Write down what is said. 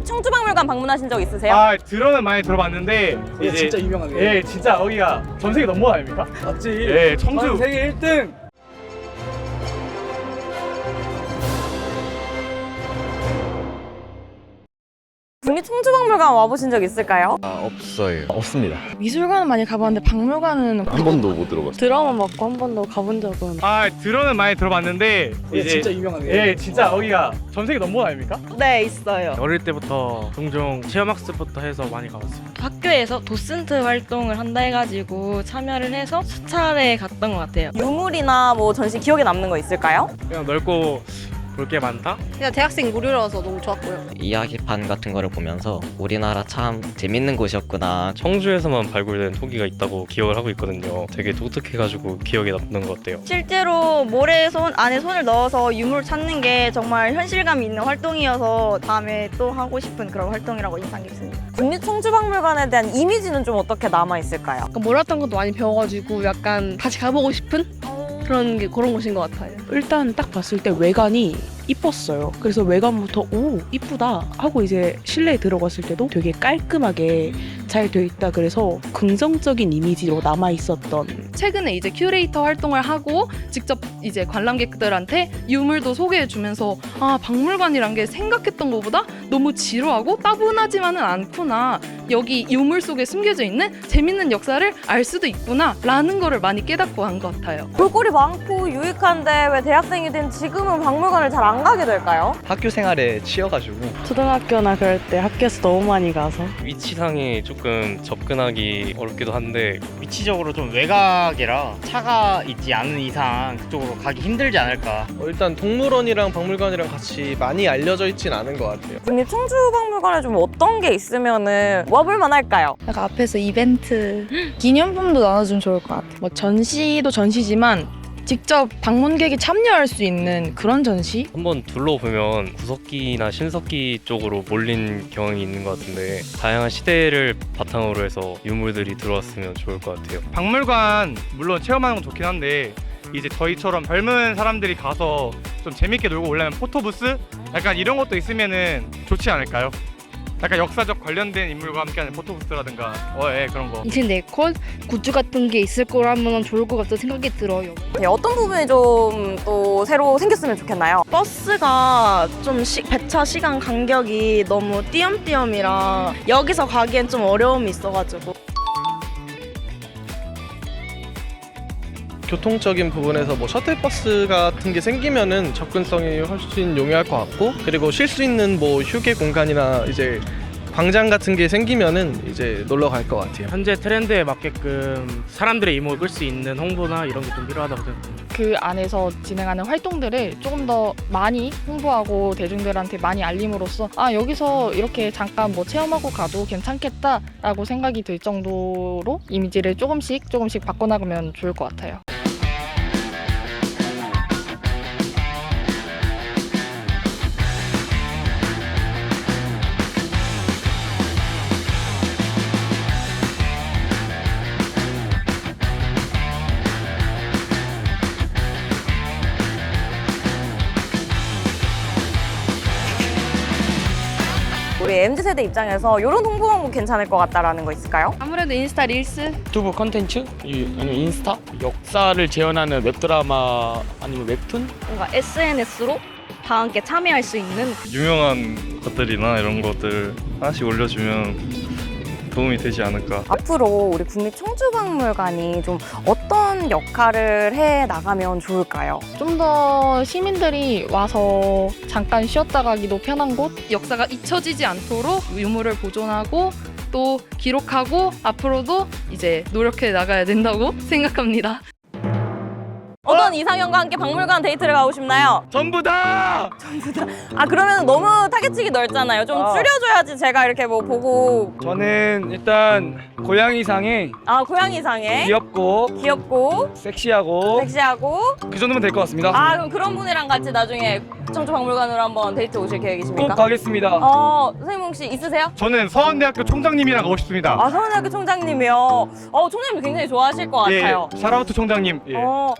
국립 청주박물관 방문하신 적 있으세요? 아 들어는 많이 들어봤는데 이게 진짜 유명한 게예 진짜 여기가 전 세계 넘버 아닙니까? 맞지? 예 청주 전 세계 1등 국립청주박물관 와보신 적 있을까요? 아 없어요. 없습니다. 미술관은 많이 가봤는데 박물관은 한 번도 못 들어봤어요. 드라마 맞고 한 번도 가본 적은 아 들어는 많이 들어봤는데 이게 진짜 유명한 게 예 진짜 여기가 전 세계 넘버 아닙니까? 네 있어요 어릴 때부터 종종 체험학습부터 해서 많이 가봤어요. 학교에서 도슨트 활동을 한다 해가지고 참여를 해서 수차례 갔던 것 같아요. 유물이나 뭐 전시 기억에 남는 거 있을까요? 그냥 넓고 볼 게 많다? 그냥 대학생 무료라서 너무 좋았고요. 이야기판 같은 거를 보면서 우리나라 참 재밌는 곳이었구나. 청주에서만 발굴된 토기가 있다고 기억을 하고 있거든요. 되게 독특해가지고 기억에 남는 것 같아요. 실제로 모래 손 안에 손을 넣어서 유물 찾는 게 정말 현실감 있는 활동이어서 다음에 또 하고 싶은 그런 활동이라고 인상 깊습니다. 국립청주박물관에 대한 이미지는 좀 어떻게 남아 있을까요? 약간 몰랐던 것도 많이 배워가지고 약간 다시 가보고 싶은 그런 게 그런 곳인 것 같아요. 일단 딱 봤을 때 외관이 이뻤어요. 그래서 외관부터 오 이쁘다 하고 이제 실내에 들어갔을 때도 되게 깔끔하게 잘 돼 있다 그래서 긍정적인 이미지로 남아 있었던 최근에 이제 큐레이터 활동을 하고 직접 이제 관람객들한테 유물도 소개해 주면서 아 박물관이란 게 생각했던 것보다 너무 지루하고 따분하지만은 않구나 여기 유물 속에 숨겨져 있는 재밌는 역사를 알 수도 있구나라는 거를 많이 깨닫고 한 것 같아요. 볼거리 많고 유익한데 왜 대학생이 된 지금은 박물관을 잘 안 가게 될까요? 학교 생활에 치여가지고 초등학교나 그럴 때 학교에서 너무 많이 가서 위치상이 조금 접근하기 어렵기도 한데 위치적으로 좀 외곽이라 차가 있지 않은 이상 그쪽으로 가기 힘들지 않을까. 어, 일단 동물원이랑 박물관이랑 같이 많이 알려져 있진 않은 것 같아요 국립 청주박물관에 좀 어떤 게 있으면은 와볼 만할까요? 약간 앞에서 이벤트 기념품도 나눠주면 좋을 것 같아요. 뭐 전시도 전시지만 직접 방문객이 참여할 수 있는 그런 전시? 한번 둘러보면 구석기나 신석기 쪽으로 몰린 경향이 있는 것 같은데 다양한 시대를 바탕으로 해서 유물들이 들어왔으면 좋을 것 같아요. 박물관 물론 체험하는 건 좋긴 한데 이제 저희처럼 젊은 사람들이 가서 좀 재밌게 놀고 오려면 포토부스 약간 이런 것도 있으면은 좋지 않을까요? 약간 역사적 관련된 인물과 함께하는 포토부스라든가 어 예 그런 거 이제 네컷 굿즈 같은 게 있을 거라면 좋을 것 같다는 생각이 들어요. 네, 어떤 부분이 좀 또 새로 생겼으면 좋겠나요? 버스가 좀 시- 배차 시간 간격이 너무 띄엄띄엄이라 여기서 가기엔 좀 어려움이 있어가지고 교통적인 부분에서 뭐 셔틀버스 같은 게 생기면은 접근성이 훨씬 용이할 것 같고 그리고 쉴 수 있는 뭐 휴게 공간이나 이제 광장 같은 게 생기면은 이제 놀러 갈 것 같아요 현재 트렌드에 맞게끔 사람들의 이목을 끌 수 있는 홍보나 이런 게 좀 필요하다고 생각합니다. 그 안에서 진행하는 활동들을 조금 더 많이 홍보하고 대중들한테 많이 알림으로써 아 여기서 이렇게 잠깐 뭐 체험하고 가도 괜찮겠다라고 생각이 들 정도로 이미지를 조금씩 조금씩 바꿔나가면 좋을 것 같아요. 우리 MZ세대 입장에서 이런 홍보 방법 괜찮을 것 같다라는 거 있을까요? 아무래도 인스타 릴스? 유튜브 컨텐츠? 아니면 인스타? 역사를 재현하는 웹드라마 아니면 웹툰? 뭔가 SNS로 다 함께 참여할 수 있는 유명한 것들이나 이런 것들 하나씩 올려주면 도움이 되지 않을까. 앞으로 우리 국립청주박물관이 좀 어떤 역할을 해 나가면 좋을까요? 좀 더 시민들이 와서 잠깐 쉬었다 가기도 편한 곳 역사가 잊혀지지 않도록 유물을 보존하고 또 기록하고 앞으로도 이제 노력해 나가야 된다고 생각합니다. 어떤 이상형과 함께 박물관 데이트를 가고 싶나요? 전부 다 아 그러면 너무 타겟층이 넓잖아요. 좀 아. 줄여줘야지 제가 이렇게 뭐 보고 저는 일단 고양이상에 아 고양이상에 귀엽고 귀엽고 섹시하고 섹시하고 그 정도면 될 것 같습니다 아 그럼 그런 분이랑 같이 나중에 청주 박물관으로 한번 데이트 오실 계획이십니까? 가겠습니다 어 선생님 혹시 있으세요? 저는 서원대학교 총장님이랑 가고 싶습니다 아 서원대학교 총장님이요. 어 총장님 굉장히 좋아하실 것예 같아요. 샤라우트 총장님 예. 어